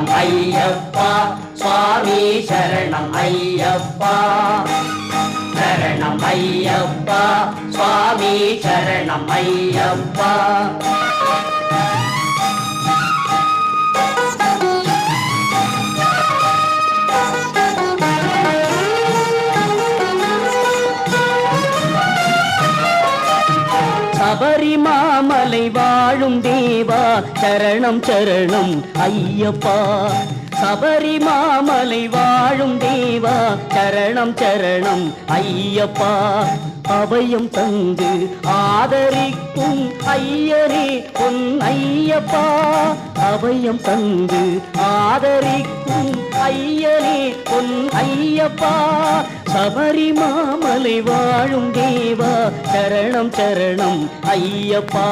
சரணம் ஐயப்பா சுவாமி சரணம் ஐயப்பா. சரணம் ஐயப்பா சுவாமி சரணம் ஐயப்பா. சபரிமா சமலை வாழும் தேவா சரணம் சரணம் ஐயப்பா. சபரிமாமலை வாழும் தேவா சரணம் சரணம் ஐயப்பா. அபயம் தந்து ஆதரிக்கும் ஐயரே பொன் ஐயப்பா. அபயம் தந்து ஆதரிக்கும் ஐயரே பொன் ஐயப்பா. சபரிமாமலை வாழும் தேவா சரணம் சரணம் ஐயப்பா.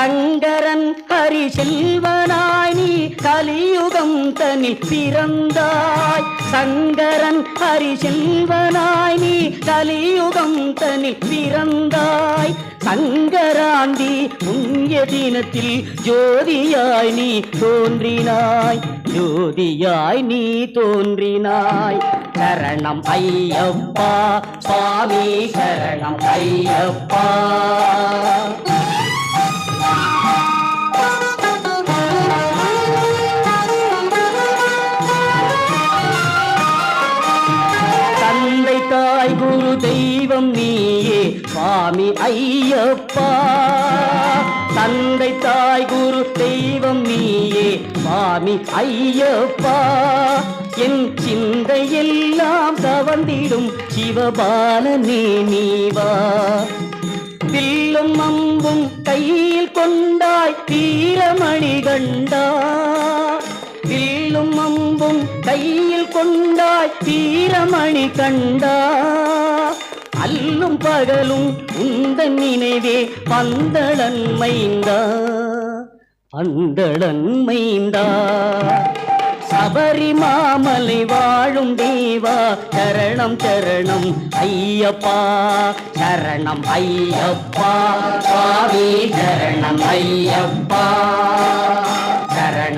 சங்கரன் ஹரி செல்வனாய் நீ கலியுகம் தனில் பிறந்தாய். சங்கரன் ஹரி செல்வனாய் நீ கலியுகம் தனில் பிறந்தாய். சங்கராண்டி புண்ணிய தினத்தில் ஜோதியாய் நீ தோன்றினாய். ஜோதியாய் நீ தோன்றினாய். சரணம் ஐயப்பா சுவாமி சரணம் ஐயப்பா. தாய் குரு தெய்வம் நீயே சுவாமி ஐயப்பா. தந்தை தாய் குரு தெய்வம் நீயே சுவாமி ஐயப்பா. என் சிந்தை எல்லாம் தவந்திடும் சிவபாலனே நீவா. வில்லும் அம்பும் கையில் கொண்டாய் தீரமணி கண்டா. வில்லும் அம்பும் கையில் கொண்டாய் வீரமணி கண்டா. அல்லும் பகலும் உந்த நினைவே பந்தளன் மைந்தா. பந்தளன் மைந்தா. சபரிமாமலை வாழும் தேவா சரணம் சரணம் ஐயப்பா. சரணம் ஐயப்பா. சுவாமி சரணம் ஐயப்பா.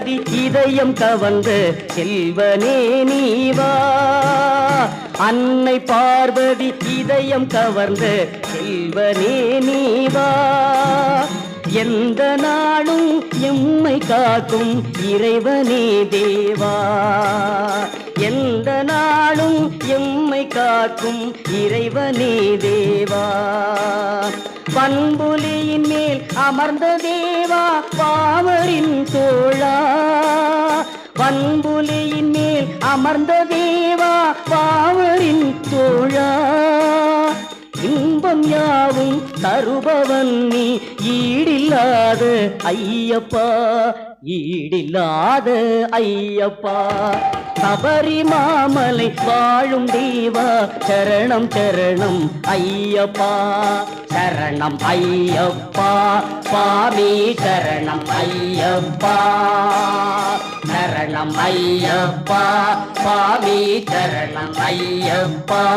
கதி இதயம் கவர்ந்த செல்வனே நீவா. அன்னை பார்வதி இதயம் கவர்ந்த செல்வனே நீவா. எந்த நாளும் எம்மை காக்கும் இறைவனே தேவா. எந்த நாளும் எம்மை காக்கும் இறைவனே தேவா. பண்புலியின் மேல் அமர்ந்த தேவா பாவரின் தோழா. பண்புலியின் மேல் அமர்ந்த தேவா பாவரின் தோழா. இன்பம் யாவும் தருபவன் நீ ஈடில்லாத ஐயப்பா ஈடில்லாத ஐயப்பா. சபரி மாமலை வாழும் தீவா. சரணம் சரணம் ஐயப்பா. சரணம் ஐயப்பா. சுவாமி சரணம் ஐயப்பா. சரணம் ஐயப்பா. சுவாமி சரணம் ஐயப்பா.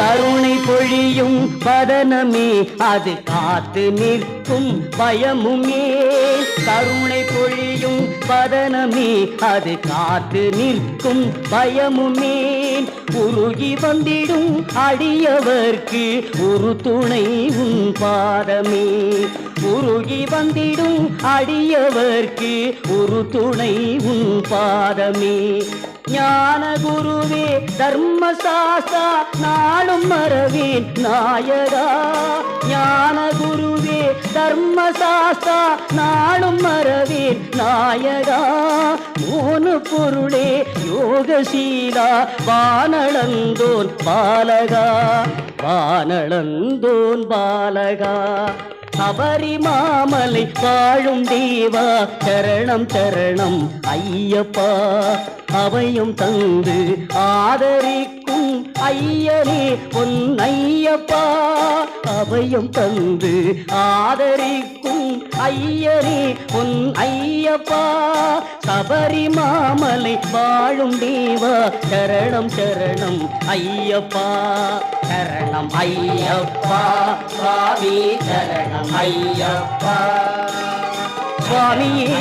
கருணை பொழியும் பதனமே அது காத்து நிற்கும் பயமுமே. கருணை பொழியும் பதனமே அது காத்து நிற்கும் பயமுமே. உருகி வந்திடும் அடியவர்க்கு ஒரு துணை உன் பாதமே. உருகி வந்திடும் அடியவர்க்கு ஒரு துணை உன் பாதமே. ஞான குருவே தர்மசாஸ்தா நாளும் மறவேன் நாயகா. ஞான குருவே தர்மசாஸ்தா நாளும் மறவேன் நாயகா. மூணு பொருளே யோகசீலா வானளந்தோன் பாலகா. வானளந்தோன் பாலகா. சபரிமாமலை வாழும் தேவா சரணம் சரணம் ஐயப்பா. அவையும் தந்து ஆதரிக்கும் ஐயனே பொன் ஐயப்பா அவையும் தந்து ஆதரிக்கும் ஐயனே பொன் ஐயப்பா சபரிமாமலை வாழும் தேவா சரணம் சரணம் ஐயப்பா. சரணம் ஐயப்பா சுவாமி சரணம் ஐயப்பா. சுவாமியே